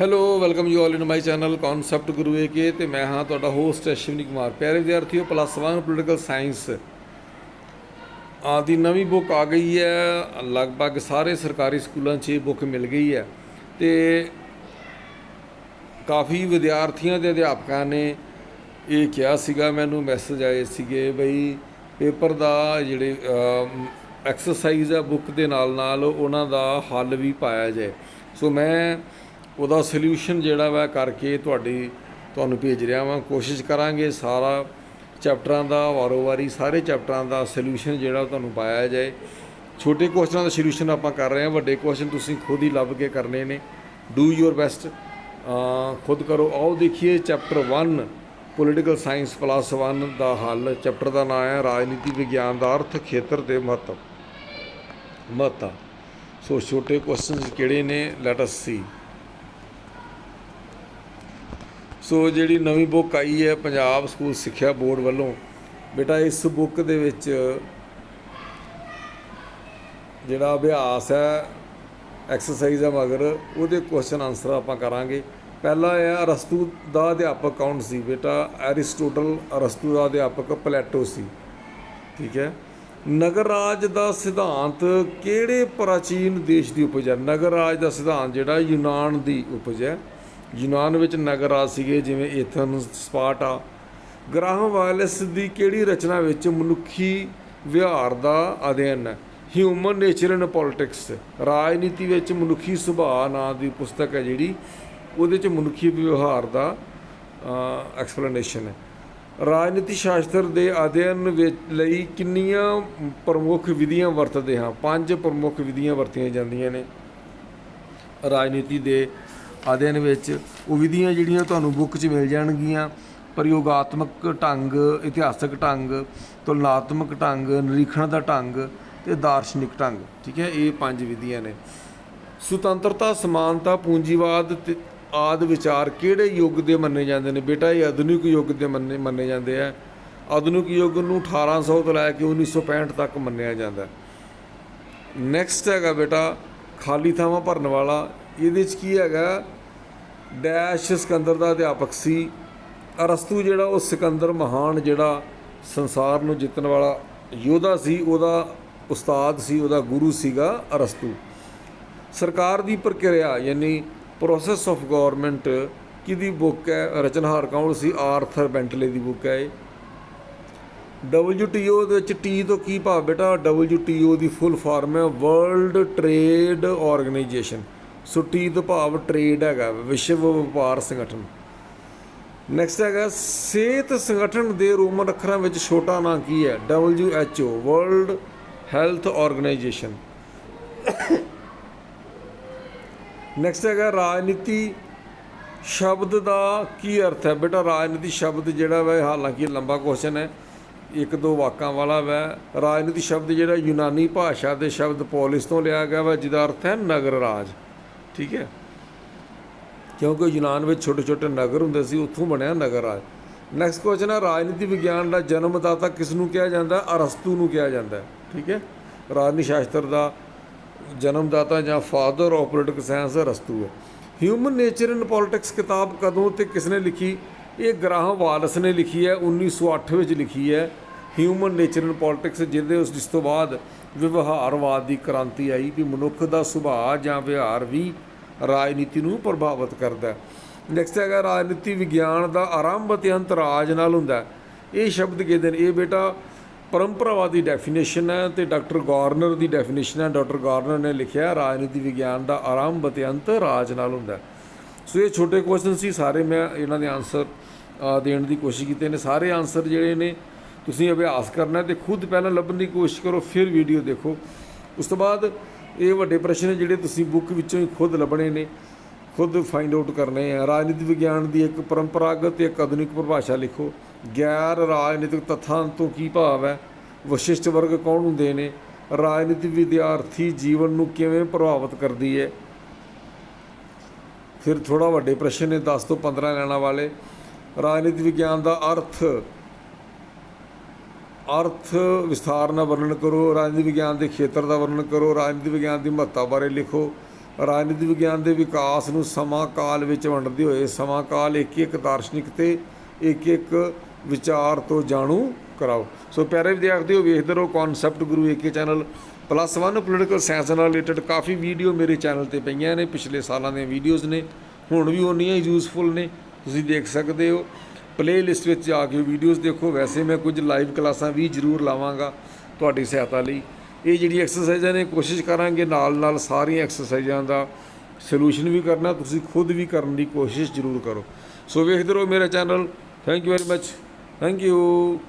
Hello welcome you all in my channel concept Guru A K ਤੇ ਮੈਂ ਹਾਂ ਤੁਹਾਡਾ ਹੋਸਟ ਅਸ਼ਵਨੀ ਕੁਮਾਰ। ਪਿਆਰੇ ਵਿਦਿਆਰਥੀਓ ਪਲੱਸ 1 ਪੋਲੀਟੀਕਲ ਸਾਇੰਸ ਆਦੀ ਨਵੀਂ ਬੁੱਕ ਆ ਗਈ ਹੈ। ਲਗਭਗ ਸਾਰੇ ਸਰਕਾਰੀ ਸਕੂਲਾਂ 'ਚ ਇਹ ਬੁੱਕ ਮਿਲ ਗਈ ਹੈ। ਤੇ ਕਾਫੀ ਵਿਦਿਆਰਥੀਆਂ ਦੇ ਅਧਿਆਪਕਾਂ ਨੇ ਇਹ ਕਿਹਾ ਸੀਗਾ, ਮੈਨੂੰ ਮੈਸੇਜ ਆਏ ਸੀਗੇ ਬਈ ਪੇਪਰ ਦਾ ਜਿਹੜੇ ਐਕਸਰਸਾਈਜ਼ ਆ ਬੁੱਕ ਦੇ ਨਾਲ ਨਾਲ ਉਹਨਾਂ ਦਾ ਹੱਲ ਵੀ ਪਾਇਆ ਜਾਏ। ਸੋ ਮੈਂ ਉਹਦਾ ਸੋਲੂਸ਼ਨ ਜਿਹੜਾ ਵਾ ਕਰਕੇ ਤੁਹਾਡੀ, ਤੁਹਾਨੂੰ ਭੇਜ ਰਿਹਾ ਵਾਂ। ਕੋਸ਼ਿਸ਼ ਕਰਾਂਗੇ ਸਾਰਾ ਚੈਪਟਰਾਂ ਦਾ, ਵਾਰੋ-ਵਾਰੀ ਸਾਰੇ ਚੈਪਟਰਾਂ ਦਾ ਸੋਲੂਸ਼ਨ ਜਿਹੜਾ ਤੁਹਾਨੂੰ ਪਾਇਆ ਜਾਏ। ਛੋਟੇ ਕੁਐਸਚਨਾਂ ਦਾ ਸੋਲੂਸ਼ਨ ਆਪਾਂ ਕਰ ਰਹੇ ਹਾਂ, ਵੱਡੇ ਕੁਐਸਚਨ ਤੁਸੀਂ ਖੁਦ ਹੀ ਲੱਭ ਕੇ ਕਰਨੇ ਨੇ। ਡੂ ਯੋਰ ਬੈਸਟ ਖੁਦ ਕਰੋ। ਆਓ ਦੇਖੀਏ ਚੈਪਟਰ 1 ਪੋਲੀਟੀਕਲ ਸਾਇੰਸ ਪਲੱਸ 1 ਦਾ ਹੱਲ। ਚੈਪਟਰ ਦਾ ਨਾਮ ਹੈ, ਰਾਜਨੀਤੀ, ਵਿਗਿਆਨ ਦਾ ਅਰਥ, ਖੇਤਰ ਦੇ ਮਹੱਤਵ। ਮਹੱਤਵ। ਸੋ ਛੋਟੇ ਕੁਐਸਚਨਸ ਕਿਹੜੇ ਨੇ? ਲੈਟ ਅਸ ਸੀ ਸੋ ਜਿਹੜੀ ਨਵੀਂ ਬੁੱਕ ਆਈ ਹੈ ਪੰਜਾਬ ਸਕੂਲ ਸਿੱਖਿਆ ਬੋਰਡ ਵੱਲੋਂ, ਬੇਟਾ ਇਸ ਬੁੱਕ ਦੇ ਵਿੱਚ ਜਿਹੜਾ ਅਭਿਆਸ ਹੈ ਐਕਸਰਸਾਈਜ਼ ਹੈ ਮਗਰ, ਉਹਦੇ ਕੁਐਸਚਨ ਆਨਸਰ ਆਪਾਂ ਕਰਾਂਗੇ। ਪਹਿਲਾ ਹੈ, ਅਰਸਤੂ ਦਾ ਅਧਿਆਪਕ ਕੌਣ ਸੀ? ਬੇਟਾ ਐਰਿਸਟੋਟਲ, ਅਰਸਤੂ ਦਾ ਅਧਿਆਪਕ ਪਲੇਟੋ ਸੀ। ਠੀਕ ਹੈ। ਨਗਰ ਰਾਜ ਦਾ ਸਿਧਾਂਤ ਕਿਹੜੇ ਪ੍ਰਾਚੀਨ ਦੇਸ਼ ਦੀ ਉਪਜ ਹੈ? ਨਗਰ ਰਾਜ ਦਾ ਸਿਧਾਂਤ ਜਿਹੜਾ ਯੂਨਾਨ ਦੀ ਉਪਜ ਹੈ। ਯੂਨਾਨ ਵਿੱਚ ਨਗਰ ਆ ਸੀਗੇ, ਜਿਵੇਂ ਏਥਨ, ਸਪਾਰਟਾ। ਗ੍ਰਾਹਮ ਵਾਇਲਸ ਦੀ ਕਿਹੜੀ ਰਚਨਾ ਵਿੱਚ ਮਨੁੱਖੀ ਵਿਹਾਰ ਦਾ ਅਧਿਐਨ ਹੈ? ਹਿਊਮਨ ਨੇਚਰ ਐਂਡ ਪੋਲਿਟਿਕਸ ਰਾਜਨੀਤੀ ਵਿੱਚ ਮਨੁੱਖੀ ਸੁਭਾਅ ਨਾਂ ਦੀ ਪੁਸਤਕ ਹੈ ਜਿਹੜੀ, ਉਹਦੇ ਚ ਮਨੁੱਖੀ ਵਿਵਹਾਰ ਦਾ ਐਕਸਪਲੇਨੇਸ਼ਨ ਹੈ। ਰਾਜਨੀਤੀ ਸ਼ਾਸਤਰ ਦੇ ਅਧਿਐਨ ਵਿੱਚ ਲਈ ਕਿੰਨੀਆਂ ਪ੍ਰਮੁੱਖ ਵਿਧੀਆਂ ਵਰਤਦੇ ਹਾਂ? ਪੰਜ ਪ੍ਰਮੁੱਖ ਵਿਧੀਆਂ ਵਰਤੀਆਂ ਜਾਂਦੀਆਂ ਨੇ। ਰਾਜਨੀਤੀ ਦੇ ਅਧਿਐਨ ਵਿੱਚ ਉਹ ਵਿਧੀਆਂ ਜਿਹੜੀਆਂ ਤੁਹਾਨੂੰ ਬੁੱਕ 'ਚ ਮਿਲ ਜਾਣਗੀਆਂ, ਪ੍ਰਯੋਗਾਤਮਕ ਢੰਗ, ਇਤਿਹਾਸਕ ਢੰਗ, ਤੁਲਨਾਤਮਕ ਢੰਗ, ਨਿਰੀਖਣ ਦਾ ਢੰਗ ਤੇ ਦਾਰਸ਼ਨਿਕ ਢੰਗ, ਠੀਕ ਹੈ, ਇਹ ਪੰਜ ਵਿਧੀਆਂ ਨੇ। ਸੁਤੰਤਰਤਾ, ਸਮਾਨਤਾ, ਪੂੰਜੀਵਾਦ ਤੇ ਆਦ ਵਿਚਾਰ ਕਿਹੜੇ ਯੁੱਗ ਦੇ ਮੰਨੇ ਜਾਂਦੇ ਨੇ? ਬੇਟਾ, ਇਹ ਆਧੁਨਿਕ ਯੁੱਗ ਦੇ ਮੰਨੇ ਮੰਨੇ ਜਾਂਦੇ ਆ। ਆਧੁਨਿਕ ਯੁੱਗ ਨੂੰ 1800 ਤੋਂ ਲੈ ਕੇ 1965 ਤੱਕ ਮੰਨਿਆ ਜਾਂਦਾ। ਨੈਕਸਟ ਹੈਗਾ ਬੇਟਾ, ਖਾਲੀ ਥਾਵਾਂ ਭਰਨ ਵਾਲਾ ਇਹਦੇ ਚ ਕੀ ਹੈਗਾ? ਡੈਸ਼ ਸਿਕੰਦਰ ਦਾ ਅਧਿਆਪਕ ਸੀ। ਅਰਸਤੂ ਜਿਹੜਾ, ਉਹ ਸਿਕੰਦਰ ਮਹਾਨ ਜਿਹੜਾ ਸੰਸਾਰ ਨੂੰ ਜਿੱਤਣ ਵਾਲਾ ਯੋਧਾ ਸੀ, ਉਹਦਾ ਉਸਤਾਦ ਸੀ, ਉਹਦਾ ਗੁਰੂ ਸੀਗਾ ਅਰਸਤੂ। ਸਰਕਾਰ ਦੀ ਪ੍ਰਕਿਰਿਆ, ਯਾਨੀ ਪ੍ਰੋਸੈਸ ਆਫ ਗਵਰਨਮੈਂਟ ਕਿਹਦੀ ਬੁੱਕ ਹੈ? ਰਚਨਹਾਰ ਕੌਣ ਸੀ? ਆਰਥਰ ਬੈਂਟਲੇ ਦੀ ਬੁੱਕ ਹੈ ਇਹ। WTO ਦੇ ਵਿੱਚ T ਤੋਂ ਕੀ ਭਾਵ ਬੇਟਾ? WTO ਦੀ ਫੁੱਲ ਫਾਰਮ ਹੈ world trade organisation so T ਤੋਂ ਭਾਵ ਟ੍ਰੇਡ ਹੈਗਾ, ਵਿਸ਼ਵ ਵਪਾਰ ਸੰਗਠਨ। ਨੈਕਸਟ ਹੈਗਾ, ਸਿਹਤ ਸੰਗਠਨ ਦੇ ਰੋਮਨ ਅੱਖਰਾਂ ਵਿੱਚ ਛੋਟਾ ਨਾਂ ਕੀ ਹੈ? WHO world health organisation next ਹੈਗਾ, ਰਾਜਨੀਤੀ ਸ਼ਬਦ ਦਾ ਕੀ ਅਰਥ ਹੈ? ਬੇਟਾ, ਰਾਜਨੀਤੀ ਸ਼ਬਦ ਜਿਹੜਾ ਵਾ ਹਾਲਾਂਕਿ ਲੰਬਾ ਕੁਐਸਚਨ ਹੈ। ਇੱਕ ਦੋ ਵਾਕਾਂ ਵਾਲਾ ਵਾ। ਰਾਜਨੀਤੀ ਸ਼ਬਦ ਜਿਹੜਾ ਯੂਨਾਨੀ ਭਾਸ਼ਾ ਦੇ ਸ਼ਬਦ ਪੋਲਿਸ ਤੋਂ ਲਿਆ ਗਿਆ ਵਾ, ਜਿਹਦਾ ਅਰਥ ਹੈ ਨਗਰ ਰਾਜ। ਠੀਕ ਹੈ? ਕਿਉਂਕਿ ਯੂਨਾਨ ਵਿੱਚ ਛੋਟੇ ਛੋਟੇ ਨਗਰ ਹੁੰਦੇ ਸੀ ਉੱਥੋਂ ਬਣਿਆ ਨਗਰ ਰਾਜ ਨੈਕਸਟ ਕੁਐਸਚਨ ਹੈ ਰਾਜਨੀਤੀ ਵਿਗਿਆਨ ਦਾ ਜਨਮਦਾਤਾ ਕਿਸ ਨੂੰ ਕਿਹਾ ਜਾਂਦਾ ਅਰਸਤੂ ਨੂੰ ਕਿਹਾ ਜਾਂਦਾ ਠੀਕ ਹੈ? ਰਾਜਨੀਤੀ ਸ਼ਾਸਤਰ ਦਾ ਜਨਮਦਾਤਾ ਜਾਂ ਫਾਦਰ ਆਫ ਪੋਲੀਟਿਕਲ ਸਾਇੰਸ ਅਰਸਤੂ ਹੈ। ਹਿਊਮਨ ਨੇਚਰ ਐਂਡ ਪੋਲਿਟਿਕਸ ਕਿਤਾਬ ਕਦੋਂ ਤੇ ਕਿਸ ਨੇ ਲਿਖੀ? ਇਹ ਗ੍ਰਾਹਮ ਵਾਲਸ ਨੇ ਲਿਖੀ ਹੈ 1908 ਵਿੱਚ ਲਿਖੀ ਹੈ। ਹਿਊਮਨ ਨੇਚਰ ਐਂਡ ਪੋਲਿਟਿਕਸ ਜਿਹਦੇ ਉਸ ਜਿਸ ਤੋਂ ਬਾਅਦ ਵਿਵਹਾਰਵਾਦ ਦੀ ਕ੍ਰਾਂਤੀ ਆਈ ਵੀ ਮਨੁੱਖ ਦਾ ਸੁਭਾਅ ਜਾਂ ਵਿਹਾਰ ਵੀ ਰਾਜਨੀਤੀ ਨੂੰ ਪ੍ਰਭਾਵਿਤ ਕਰਦਾ ਹੈ। ਨੈਕਸਟ ਹੈਗਾ ਰਾਜਨੀਤੀ ਵਿਗਿਆਨ ਦਾ ਆਰੰਭ ਅਤੇ ਅੰਤ ਰਾਜ ਨਾਲ ਹੁੰਦਾ ਇਹ ਸ਼ਬਦ ਕਿਹਦੇ ਨੇ? ਇਹ ਬੇਟਾ ਪਰੰਪਰਾਵਾਦੀ ਡੈਫੀਨੇਸ਼ਨ ਹੈ ਤੇ ਡਾਕਟਰ ਗਾਰਨਰ ਦੀ ਡੈਫੀਨੇਸ਼ਨ ਹੈ। ਡਾਕਟਰ ਗਾਰਨਰ ਨੇ ਲਿਖਿਆ ਰਾਜਨੀਤੀ ਵਿਗਿਆਨ ਦਾ ਆਰੰਭ ਅਤੇ ਅੰਤ ਰਾਜ ਨਾਲ ਹੁੰਦਾ ਸੋ ਇਹ ਛੋਟੇ ਕੁਐਸਚਨ ਸੀ, ਸਾਰੇ ਮੈਂ ਇਹਨਾਂ ਦੇ ਆਨਸਰ ਦੇਣ ਦੀ ਕੋਸ਼ਿਸ਼ ਕੀਤੀ ਨੇ। ਸਾਰੇ ਆਨਸਰ ਜਿਹੜੇ ਨੇ ਤੁਸੀਂ ਅਭਿਆਸ ਕਰਨਾ ਤੇ ਖੁਦ ਪਹਿਲਾਂ ਲੱਭਣ ਦੀ ਕੋਸ਼ਿਸ਼ ਕਰੋ, ਫਿਰ ਵੀਡੀਓ ਦੇਖੋ। ਉਸ ਤੋਂ ਬਾਅਦ ਇਹ ਵੱਡੇ ਪ੍ਰਸ਼ਨ ਜਿਹੜੇ ਤੁਸੀਂ ਬੁੱਕ ਵਿੱਚੋਂ ਹੀ ਖੁਦ ਲੱਭਣੇ ਨੇ, ਖੁਦ ਫਾਈਂਡ ਆਊਟ ਕਰਨੇ ਆ। ਰਾਜਨੀਤੀ ਵਿਗਿਆਨ ਦੀ ਇੱਕ ਪਰੰਪਰਾਗਤ ਤੇ ਇੱਕ ਆਧੁਨਿਕ ਪਰਿਭਾਸ਼ਾ ਲਿਖੋ। ਗੈਰ ਰਾਜਨੀਤਿਕ ਤੱਥਾਂ ਤੋਂ ਕੀ ਭਾਵ ਹੈ? ਵਿਸ਼ਿਸ਼ਟ ਵਰਗ ਕੌਣ ਹੁੰਦੇ ਨੇ? ਰਾਜਨੀਤੀ ਵਿਦਿਆਰਥੀ ਜੀਵਨ ਨੂੰ ਕਿਵੇਂ ਪ੍ਰਭਾਵਿਤ ਕਰਦੀ ਹੈ? ਫਿਰ ਥੋੜਾ ਵੱਡੇ ਪ੍ਰਸ਼ਨ ਨੇ 10 ਤੋਂ 15 ਲੈਣਾ ਵਾਲੇ। ਰਾਜਨੀਤੀ ਵਿਗਿਆਨ ਦਾ ਅਰਥ ਅਰਥ ਵਿਸਥਾਰ ਨਾਲ ਵਰਣਨ ਕਰੋ ਰਾਜਨੀਤੀ ਵਿਗਿਆਨ ਦੇ ਖੇਤਰ ਦਾ ਵਰਣਨ ਕਰੋ ਰਾਜਨੀਤੀ ਵਿਗਿਆਨ ਦੀ ਮਹੱਤਤਾ ਬਾਰੇ ਲਿਖੋ। ਰਾਜਨੀਤੀ ਵਿਗਿਆਨ ਦੇ ਵਿਕਾਸ ਨੂੰ ਸਮਾਂ ਕਾਲ ਵਿੱਚ ਵੰਡਦੇ ਹੋਏ, ਸਮਾਂ ਕਾਲ ਇੱਕ ਇੱਕ ਦਾਰਸ਼ਨਿਕ ਤੇ ਇੱਕ ਇੱਕ ਵਿਚਾਰ ਤੋਂ ਜਾਣੂ ਕਰਾਓ। ਸੋ ਪਿਆਰੇ ਵਿਦਿਆਰਥੀਓ, ਵੇਖਦੇ ਰਹੋ concept Guru A K channel plus 1 political science ਨਾਲ ਰਿਲੇਟਡ ਕਾਫੀ ਵੀਡੀਓ ਮੇਰੇ ਚੈਨਲ ਤੇ ਪਈਆਂ ਨੇ, ਪਿਛਲੇ ਸਾਲਾਂ ਦੀਆਂ ਵੀਡੀਓਜ਼ ਨੇ। ਹੁਣ ਵੀ ਉਨੀਆਂ ਹੀ ਯੂਜ਼ਫੁਲ ਨੇ, ਤੁਸੀਂ ਦੇਖ ਸਕਦੇ ਹੋ। ਪਲੇਲਿਸਟ ਵਿੱਚ ਜਾ ਕੇ ਵੀਡੀਓਜ਼ ਦੇਖੋ, ਵੈਸੇ ਮੈਂ ਕੁਝ ਲਾਈਵ ਕਲਾਸਾਂ ਵੀ ਜ਼ਰੂਰ ਲਾਵਾਂਗਾ ਤੁਹਾਡੀ ਸਹਾਇਤਾ ਲਈ। ਇਹ ਜਿਹੜੀ ਐਕਸਰਸਾਈਜ਼ਾਂ ਨੇ ਕੋਸ਼ਿਸ਼ ਕਰਾਂਗੇ ਨਾਲ ਨਾਲ ਸਾਰੀਆਂ ਐਕਸਰਸਾਈਜ਼ਾਂ ਦਾ ਸੋਲੂਸ਼ਨ ਵੀ ਕਰਨਾ, ਤੁਸੀਂ ਖੁਦ ਵੀ ਕਰਨ ਦੀ ਕੋਸ਼ਿਸ਼ ਜ਼ਰੂਰ ਕਰੋ। ਸੋ ਵੇਖਦੇ ਰਹੋ ਮੇਰਾ channel thank you very much thank you